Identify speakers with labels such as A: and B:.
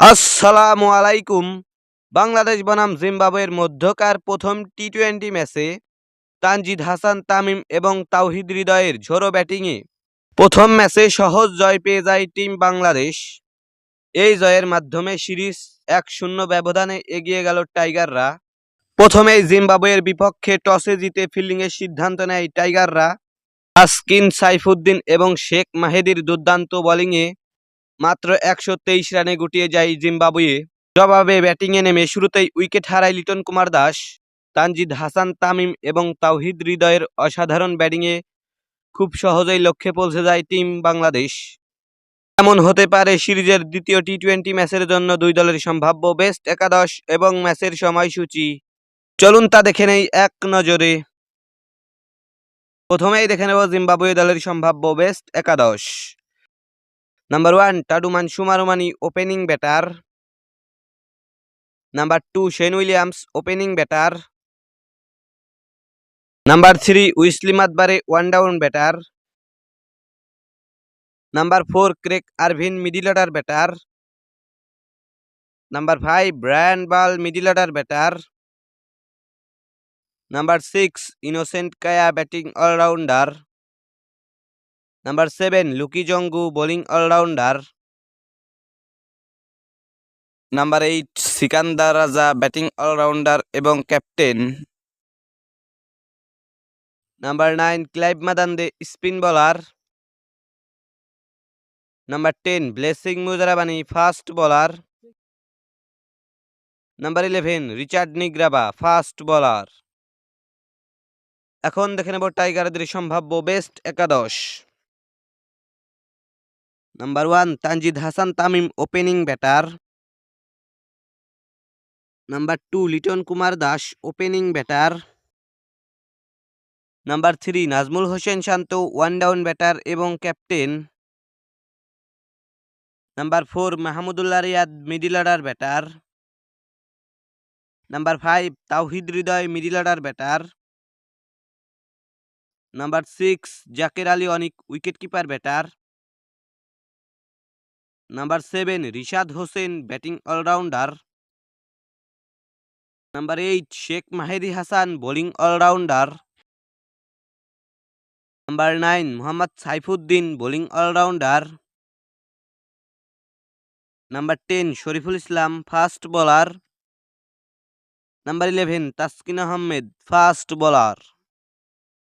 A: আসসালামু আলাইকুম। বাংলাদেশ বনাম জিম্বাবুয়ের মধ্যকার প্রথম টি টোয়েন্টি ম্যাচে তানজিদ হাসান, তামিম এবং তাওহিদ হৃদয়ের ঝোড়ো ব্যাটিংয়ে প্রথম ম্যাচে সহজ জয় পেয়ে যায় টিম বাংলাদেশ। এই জয়ের মাধ্যমে সিরিজ এক শূন্য ব্যবধানে এগিয়ে গেল টাইগাররা। প্রথমেই জিম্বাবুয়ের বিপক্ষে টসে জিতে ফিল্ডিংয়ের সিদ্ধান্ত নেয় টাইগাররা। তাসকিন সাইফুদ্দিন এবং শেখ মাহেদির দুর্দান্ত বোলিংয়ে মাত্র একশো তেইশ রানে গুটিয়ে যায় জিম্বাবুয়ে। জবাবে ব্যাটিংয়ে নেমে শুরুতেই উইকেট হারায় লিটন কুমার দাস। তানজিদ হাসান, তামিম এবং তাওহিদ হৃদয়ের অসাধারণ ব্যাটিংয়ে খুব সহজেই লক্ষ্যে পৌঁছে যায় টিম বাংলাদেশ। এমন হতে পারে সিরিজের দ্বিতীয় টি টোয়েন্টি ম্যাচের জন্য দুই দলের সম্ভাব্য বেস্ট একাদশ এবং ম্যাচের সময়সূচি। চলুন তা দেখে নেই এক নজরে। প্রথমেই দেখে নেব জিম্বাবুয়ে দলের সম্ভাব্য বেস্ট একাদশ। Number one Tadiwanashe Marumani opening batter number two Sean Williams opening batter number three Wessly Madhevere one down batter number four Craig Ervine middle order batter number five Brian বাল middle order batter number six Innocent Kaia batting all rounder number seven Luke Jongwe bowling all rounder number eight Sikandar Raza batting all rounder এবং captain number nine Clive Madande spin bowler number ten Blessing Muzarabani fast bowler number eleven Richard Ngarava fast bowler এখন দেখে নেব টাইগারদের সম্ভাব্য best একাদশ। Number one Tanzid Hasan Tamim opening batter number two Liton Kumar Das opening batter number three Najmul Hossain Shanto one down batter এবং captain number four Mahmudullah Riyad middle order batter number five Towhid Hridoy middle order batter number six Jaker Ali Anik wicket keeper batter number seven Rishad Hossain batting all rounder number eight Sheikh Mahedi Hasan bowling all rounder number nine Mohammad Saifuddin bowling all rounder number ten Shoriful Islam fast bowler number eleven Taskin Ahmed fast bowler